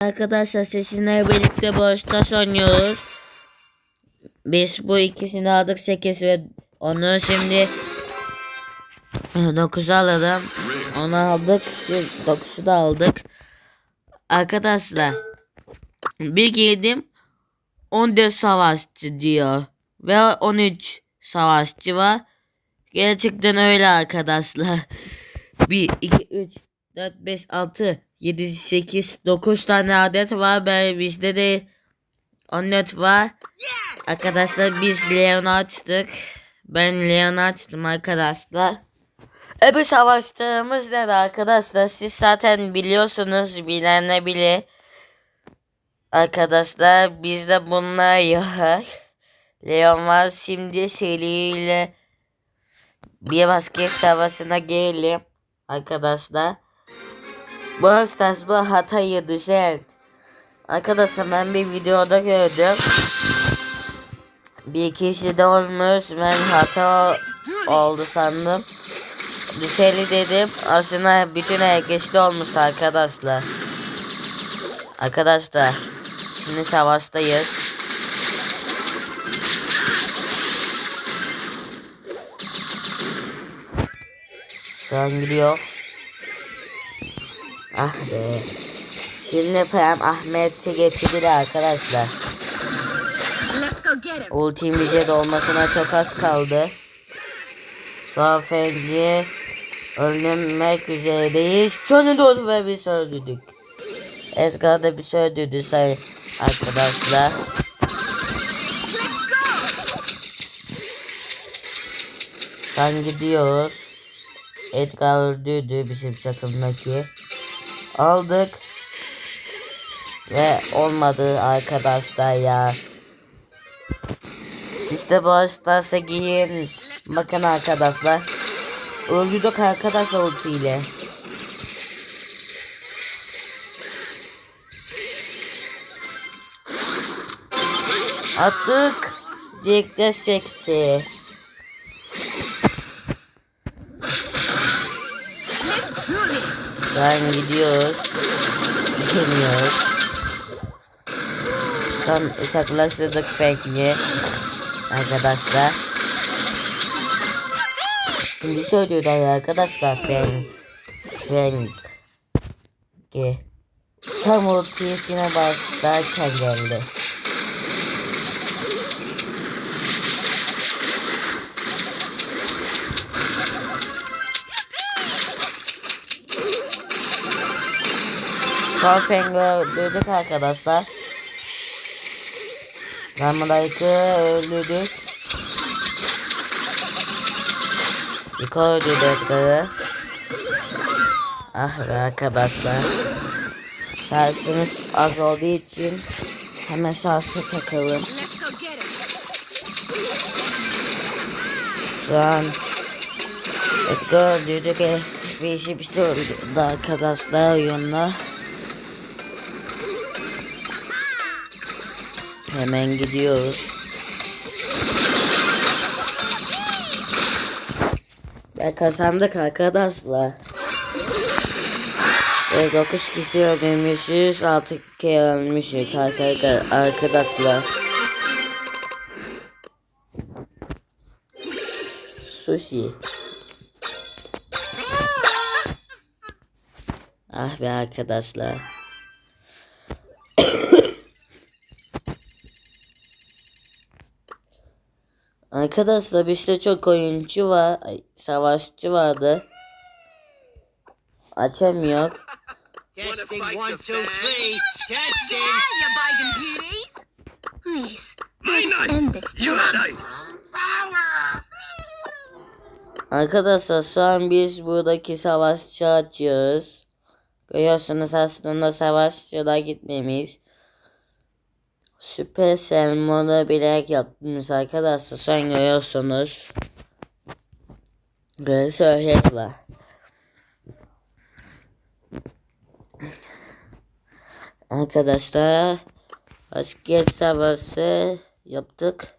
Arkadaşlar sizinle birlikte Brawl oynuyoruz. Biz bu ikisini aldık 8 ve onu şimdi 9 alalım. Onu aldık. 9'u da aldık. Arkadaşlar bir girdim 14 savaşçı diyor. Ve 13 savaşçı var. Gerçekten öyle arkadaşlar. 1, 2, 3, 4, 5, 6, 7, 8, 9 tane adet var. Ben bizde de 14 var. Arkadaşlar biz Leon'u açtık. Ben Leon'u açtım arkadaşlar. Öbür savaştığımız ne arkadaşlar siz zaten biliyorsunuz bilen ne bile. Arkadaşlar bizde bunlar yok. Leon var şimdi seriyle bir basket savaşına gelelim arkadaşlar. Bu hastas bu hatayı düzelt. Arkadaşlar ben bir videoda gördüm. Bir kişi de olmuş ben hata oldu sandım. Düzeli dedim aslında bütün herkeste olmuş arkadaşlar. Arkadaşlar şimdi savaştayız. Şu an gidiyor. Ah be. Şimdi Pem Ahmet'i getirdi arkadaşlar. Ultim bize dolmasına çok az kaldı. Şu an ölmek üzereyiz. Sonunda oldu ve biz öldürdük. Edgar da bir öldürdü say arkadaşlar. Sen gidiyoruz. Edgar öldürdü bizim takımdaki. Aldık. Ve olmadı arkadaşlar ya. Siz de başlarsa giyin. Bakın arkadaşlar. Öldürdük arkadaşlar ultiyle. Attık. Jack de sekti. Şu an gidiyoruz. Gidemiyoruz. Son hesaplaştırdık Frank'i. Arkadaşlar. Şimdi söylüyorlar arkadaşlar Frank. Frank. Ki. Tam ultisine başlarken geldi. Frank'i öldürdük arkadaşlar. Ramadayk'ı öldürdük. Yukarı öldürdükleri. Ah be arkadaşlar. Şansınız az olduğu için hemen şansa takalım. Let's go. Şu an Edgar öldürdük. e, Bir işi bir şey öldürdü arkadaşlar oyunla. Hemen gidiyoruz. Ve kazandık arkadaşlar. Ve 9 kişi öldürmüşüz, 6 kere ölmüşüz arka- arkadaşlar. Sushi. Ah be arkadaşlar. Arkadaşlar bizde çok oyuncu var. ay, Savaşçı vardı. Açamıyor. Testing one, two, three. Testing. Yeah, you Biden beauties. Please, let's end this now. Arkadaşlar şu an biz buradaki savaşçı açıyoruz. Görüyorsunuz aslında savaşçıda gitmemiş. Süpersel moda bilerek yaptınız arkadaşlar. An görüyorsunuz. Böyle söyleyek var. Arkadaşlar basket savaşı yaptık.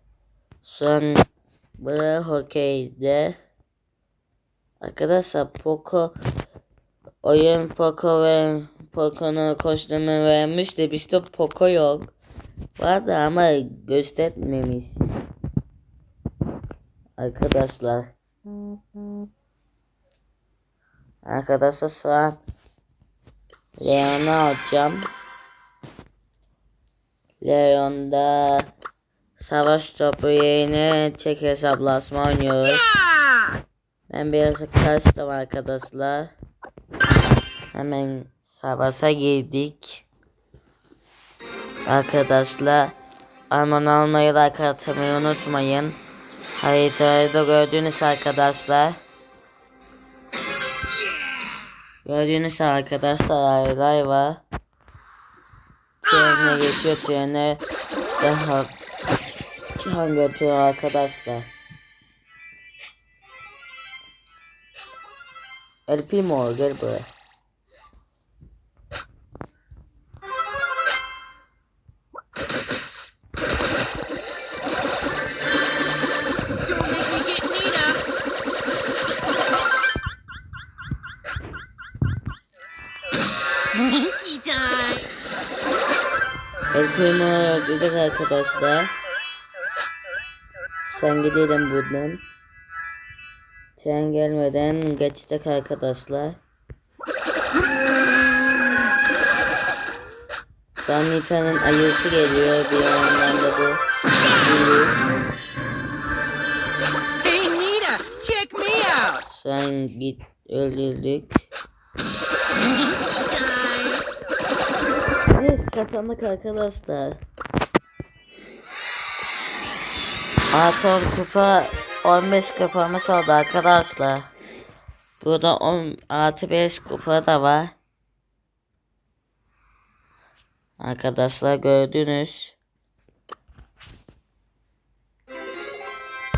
An böyle hokeyde Arkadaşlar Poco oyun Poco ve Poco'nun kostümü vermiş de bizde Poco yok. Vardı ama göstermemiş. Arkadaşlar. Arkadaşlar şu an Leon'u alacağım. Leon'da savaş topu yerine çek hesaplaşma oynuyoruz. Ben biraz kaçtım arkadaşlar. Hemen savaşa girdik. Arkadaşlar Arman almayı like atmayı unutmayın. Haritayı da gördüğünüz arkadaşlar. Gördüğünüz arkadaşlar ayrılar var. Trene geçiyor trene daha Cihan götürüyor arkadaşlar. El Primo gel buraya. Arkadaşlar. Sen gidelim buradan. Tren gelmeden geçtik arkadaşlar. Şu an Nita'nın ayısı geliyor bir yandan da bu. Hey Nita, check me out. An git öldürdük. Evet kazandık arkadaşlar. Atom kupa 15 kupamız oldu arkadaşlar. Burada 10 artı 5 kupa da var. Arkadaşlar gördünüz.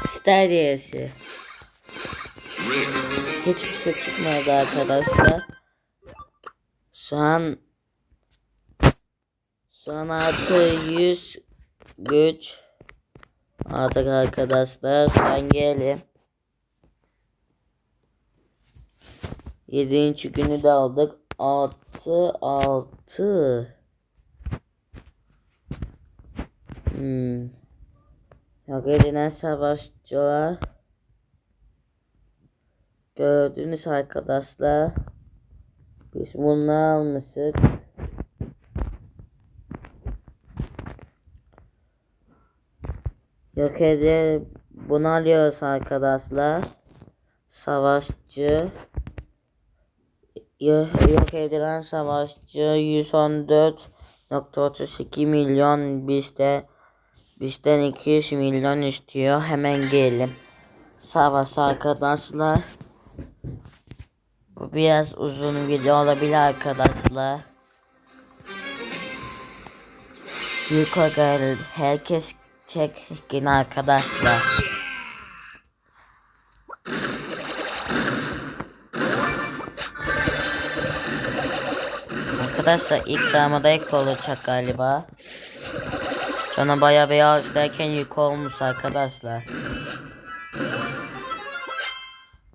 Star diyesi. Hiçbir şey çıkmadı arkadaşlar. Şu an şu an artı 100 güç artık arkadaşlar an gelin. 7. günü de aldık. 6 6 Hmm. Yok edilen savaşçılar Gördünüz arkadaşlar. Biz bunu almıştık. Yok edip bunu arkadaşlar. Savaşçı. Yo- Yok edilen savaşçı 114.32 milyon bizde bizden 200 milyon istiyor. Hemen gelelim. Savaş arkadaşlar. Bu biraz uzun video olabilir arkadaşlar. Yukarı herkes çekin arkadaşlar. Arkadaşlar ilk damada ek olacak galiba. Cana baya beyaz derken yük olmuş arkadaşlar.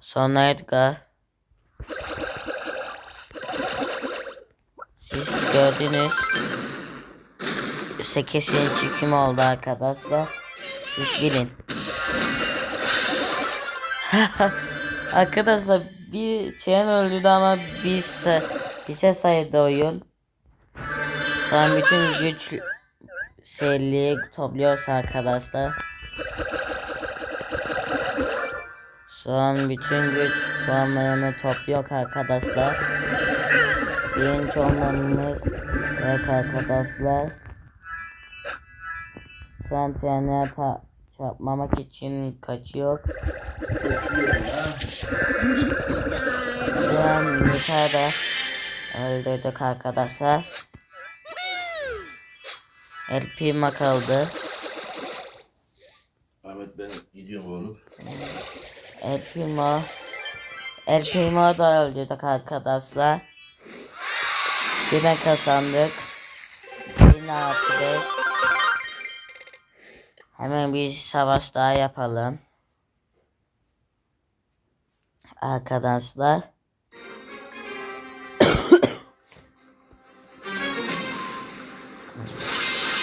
Sonra Edgar. Siz gördünüz. 8 çekim oldu arkadaşlar. Siz bilin. arkadaşlar bir Çen öldürdü ama biz bize sayıda oyun. An bütün güç şeyliği topluyoruz arkadaşlar. Şu an bütün güç puanlarını topluyor arkadaşlar. Birinci olmamız yok arkadaşlar. Ta- çarpmamak için kaçıyor. An yukarıda öldürdük arkadaşlar. El Primo kaldı. Ahmet ben gidiyorum oğlum. El Primo. El Primo da öldürdük arkadaşlar. Yine kazandık. Yine artı beş. Hemen bir savaş daha yapalım. Arkadaşlar.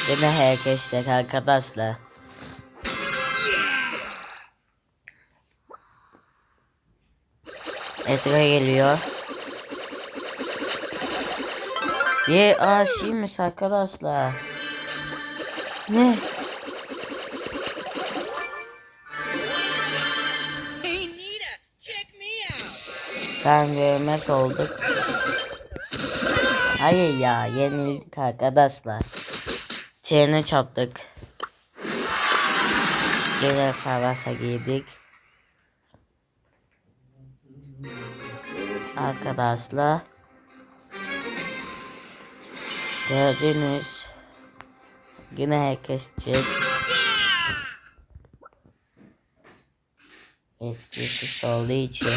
Yine herkes tek arkadaşlar. Etrafa geliyor. Bir aşıymış arkadaşlar. Ne? Sen görmez olduk. Hayır ya yenildik arkadaşlar. Çene çaptık. Gene savaşa girdik. Arkadaşlar. Gördünüz. Yine herkes çek. Etkisiz olduğu için.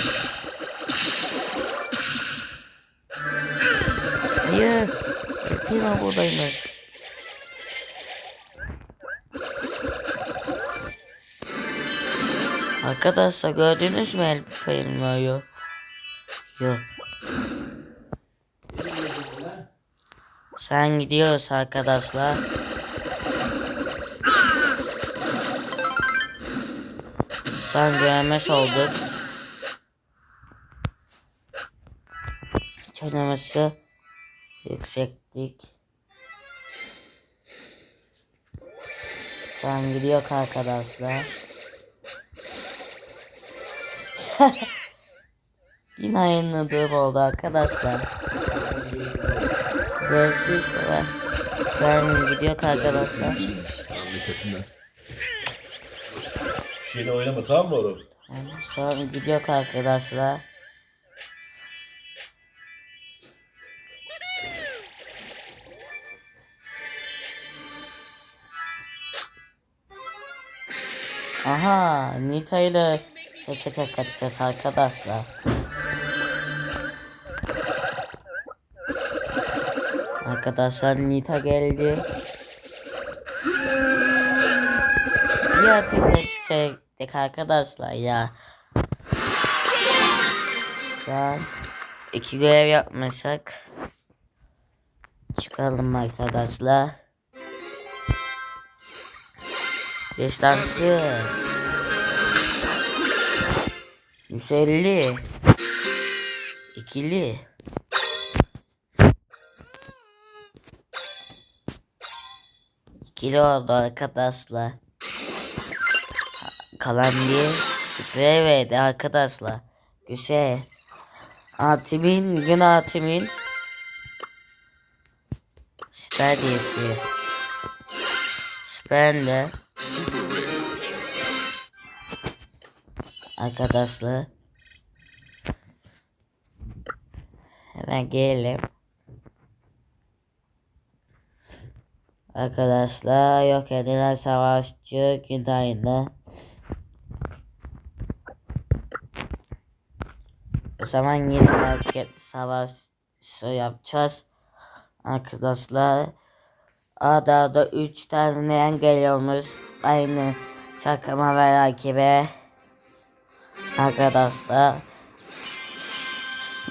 Hayır. Pino buradaymış. Arkadaşlar gördünüz mü El Primo'yu? Yok. Sen gidiyoruz arkadaşlar. Sen görmüş olduk. Çözemesi yükseklik. Sen gidiyor arkadaşlar. Yine aynı durum oldu arkadaşlar. Görüşürüz. baba. Sen gidiyor arkadaşlar. Şu şeyle oynama tamam mı oğlum? Sonra gidiyor arkadaşlar. Aha, Nita ile teke tek atacağız arkadaşlar. Arkadaşlar Nita geldi. Ya tek çektik arkadaşlar ya. An iki görev yapmasak çıkalım arkadaşlar. Destansı 150 ikili ikili oldu arkadaşlar. Kalan bir sprey verdi arkadaşlar. Güzel. Atimin, gün atimin. Süper diyesi. Süper. Arkadaşlar. Hemen gelelim. Arkadaşlar yok edilen savaşçı Günday'ında. O zaman yine savaşı yapacağız. Arkadaşlar. Adarda 3 tane engel Aynı çakma ve rakibe. Arkadaşlar.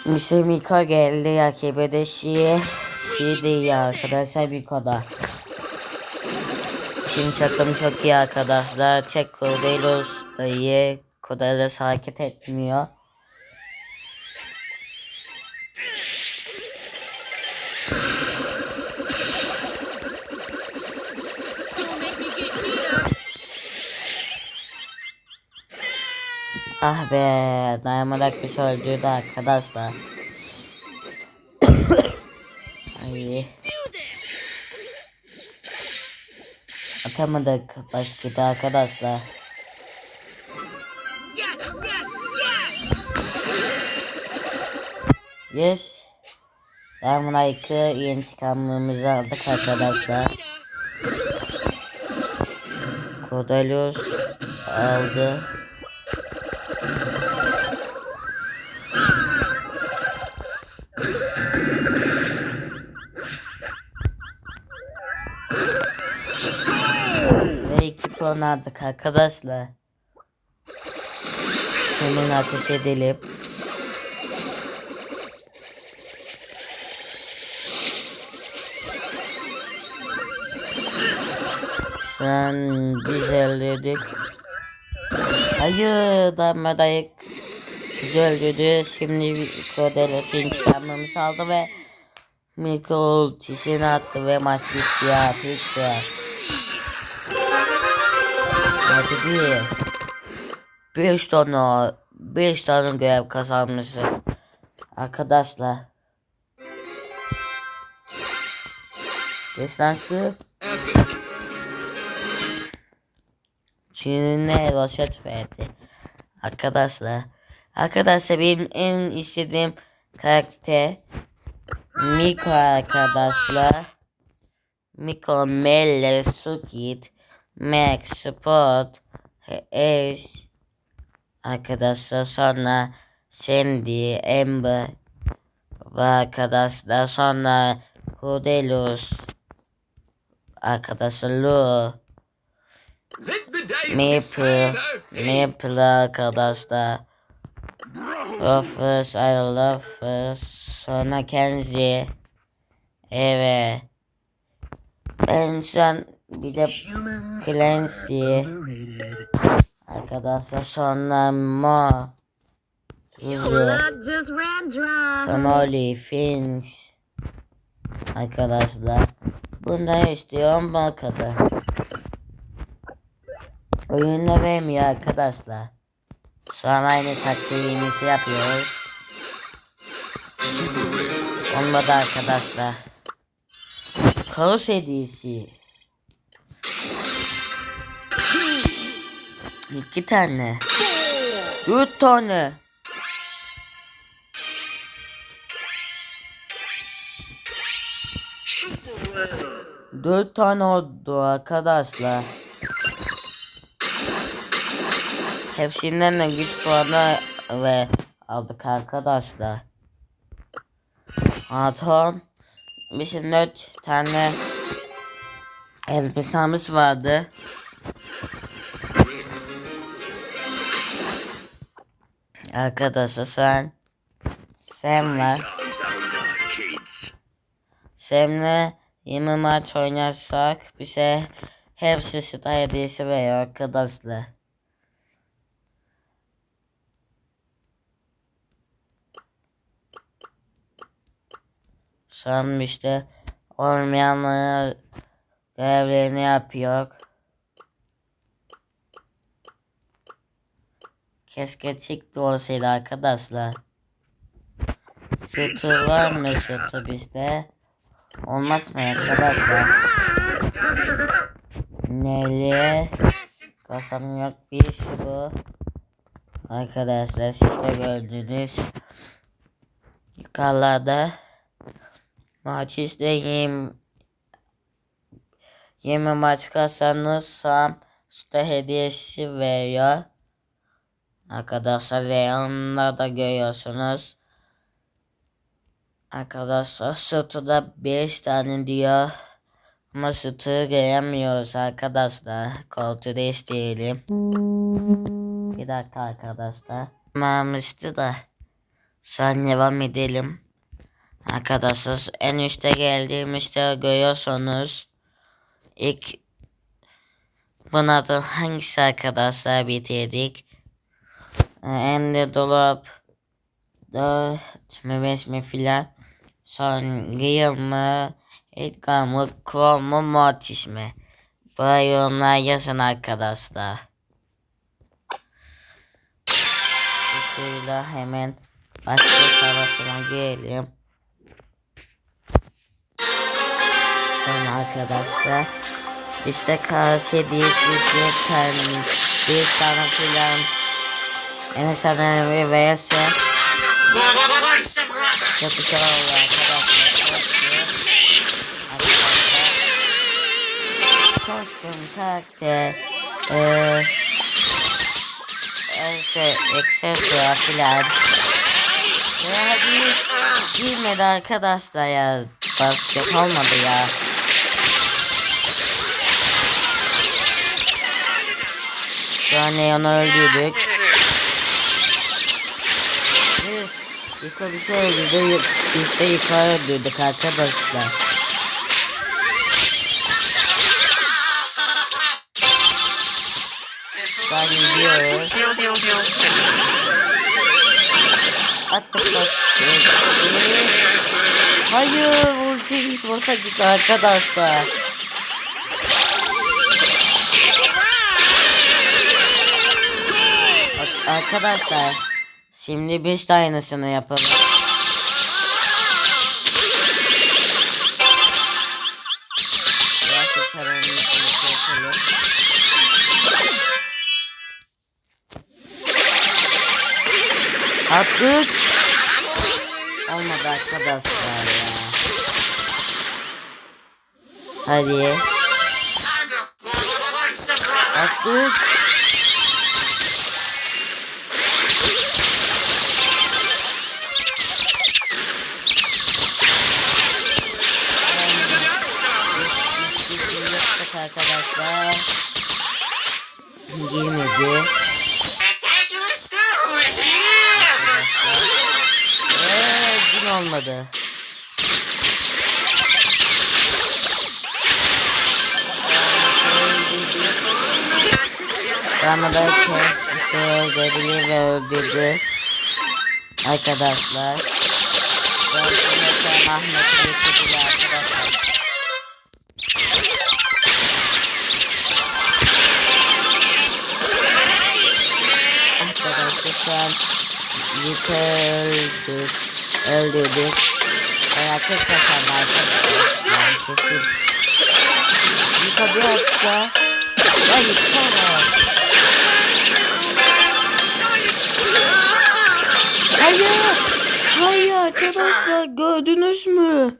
Mr. Miko geldi rakibe de Şi. Şi değil arkadaşlar Miko'da. Şimdi takım çok iyi arkadaşlar. Cordelos da iyi. Cordelos hareket etmiyor. Ah be, dayanamadak bir şey öldürdü arkadaşlar. Ay. Atamadık başkete arkadaşlar. Yes. Dynamite'ı intikamımızı aldık arkadaşlar. Kodalius aldı. Ve iki puan aldık arkadaşlar. Hemen ateş edelim. Şu an Hayır darmadayık. Biz öldürdü. Şimdi Kodelos'u intikamımızı aldı ve Mikro ultisini attı ve maç bitti ya. Bitti. Hadi bir. 5 tane 5 tane görev kazanmışız. Arkadaşlar. Destansı Çin'e roşet verdi. Arkadaşlar. Arkadaşlar benim en istediğim karakter Miko arkadaşlar. Miko, Melle, Sukit, Max, Spot, Ace, arkadaşlar sonra Sandy, Amber ve arkadaşlar sonra Cordelus, arkadaşlar Lu, Maple. Maple arkadaşlar. Rufus, I love us. Sonra Kenzie. Evet. Ben şu an bir de Clancy. Arkadaşlar sonra dry. Sonra Oli, Finch. Arkadaşlar. Bundan istiyorum bu Oyunda vermiyor arkadaşlar. Sonra aynı taktiğimizi yapıyoruz. Olmadı arkadaşlar. Kaos hediyesi. İki tane. Dört tane. Dört tane oldu arkadaşlar. Hepsinden de güç puanı ve aldık arkadaşlar. Aton bizim dört tane elbisemiz vardı. Arkadaşlar sen sen var. Sem'le 20 maç oynarsak bize hepsi star hediyesi veriyor arkadaşlar. Sam işte olmayanları görevlerini yapıyor. Keşke çıktı olsaydı arkadaşlar. Sütü var mı sütü bizde? Olmaz mı arkadaşlar? Neli? Kasanın yok bir şu. Arkadaşlar siz de gördünüz. Yukarılarda maç isteyeyim. 20 maç kazanırsam süte hediyesi veriyor. Arkadaşlar Leon'la da görüyorsunuz. Arkadaşlar sütüde 5 tane diyor. Ama sütü göremiyoruz arkadaşlar. Koltuğu değiştirelim. Bir dakika arkadaşlar. Tamammıştı da. Şu devam edelim. Arkadaşlar en üstte geldiğimizde görüyorsunuz. İlk buna da hangisi arkadaşlar bitirdik? Ee, En de dolap 4 mi 5 mi filan. Son Real mı? Edgar mı? Chrome mu? Mortis mi? Buraya yorumlar yazın arkadaşlar. Şükürler hemen başka savaşına girelim. Sonra arkadaşlar işte karşı bir tane bir filan en azından bir verirse çok güzel iyi. Arkadaşlar. Kostüm, karakter, eee, işte aksesuar filan. Ya bir girmedi arkadaşlar ya. Basket olmadı ya. Şu an Neon'u öldürdük. Biz bir şey öldürdü. Biz de yukarı öldürdük arkadaşlar. Attık bak. Hayır ultimiz boşa gitti arkadaşlar. Arkadaşlar şimdi biz de aynısını yapalım. Attık. Olmadı arkadaşlar Hadi. Attık. Arkadaşlar. Girmedi. Eee gün olmadı. Ramada kendisi öldürdü ve. Arkadaşlar. Ben Ahmet'e Ahmet'i getirdiler arkadaşlar. Arkadaşlar şu an yıkıldık. Öldürdük. Tek kazandı arkadaşlar. Kesin. Yıka bir atsa. Arkadaşlar gördünüz mü?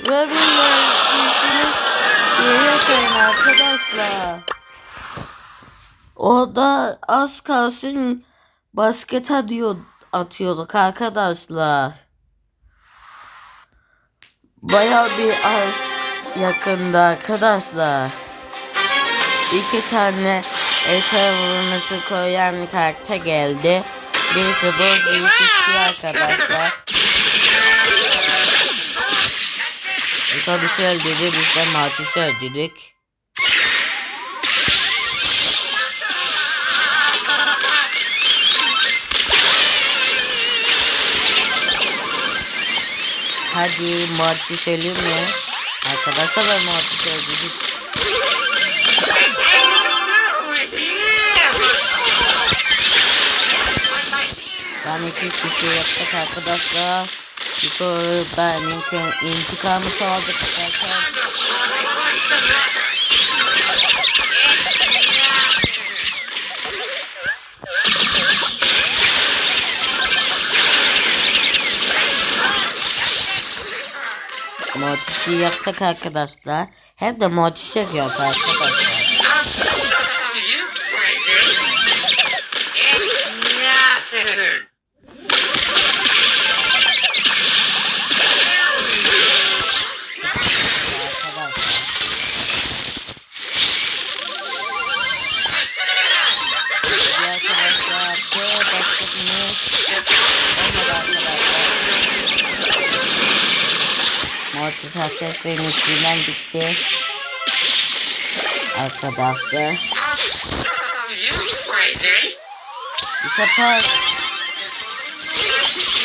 İyisini yere koyun arkadaşlar. Orada az kalsın basket atıyor, atıyorduk arkadaşlar. Baya bir az yakında arkadaşlar. İki tane vurması koyan karakter geldi. Birisi bu, şu arkadaşlar. Otobüsü öldürdü, biz de Martis'i öldürdük. Hadi Martis söyleyeyim mi? Arkadaşlar ben Martis öldürdük. Ben iki kişi yaptık arkadaşlar. Çünkü ben intikamı sağladık arkadaşlar. Mortis'i yaptık arkadaşlar. Hem de Mortis arkadaşlar. Arkadaşlar. Mortis Ateş benim üstümden gitti. Arkadaşlar. Bir sefer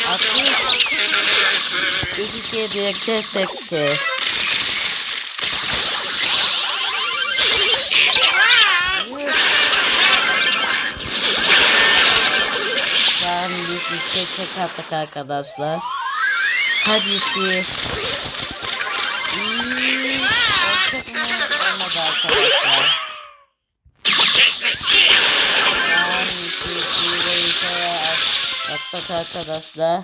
attık. İki birlikte sekti. Ben bir şey çek attık arkadaşlar. Hadi si. Attık arkadaşlar.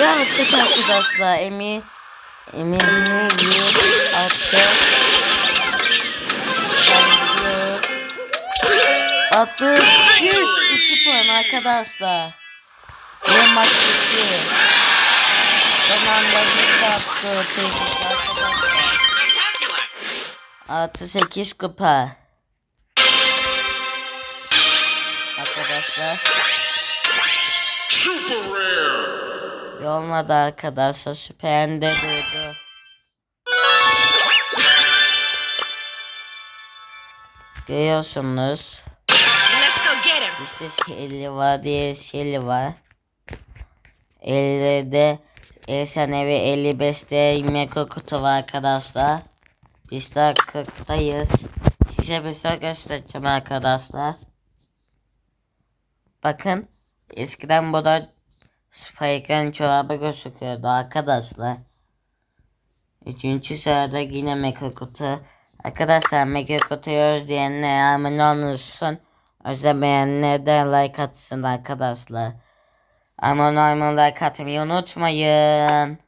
Yaptık. Arkadaşlar. Emi Emin'i bir attı. Attı. 102 puan arkadaşlar. Ve maç bitti. Anda bir attı. Artı 8 kupa. Arkadaşlar. Super rare. Olmadı arkadaşlar. Görüyorsunuz. Let's go get him. İşte şeyli var diye şeyli var. 50'de efsanevi 55'te mega kutu var arkadaşlar. Biz de 40'tayız. Size bir şey göstereceğim arkadaşlar. Bakın eskiden burada Spike'ın çorabı gözüküyordu arkadaşlar. Üçüncü sırada yine mega kutu. Arkadaşlar mega kutuyu özleyenler abone olursun. Özlemeyenler de like atsın arkadaşlar. Abone olmayı like atmayı unutmayın.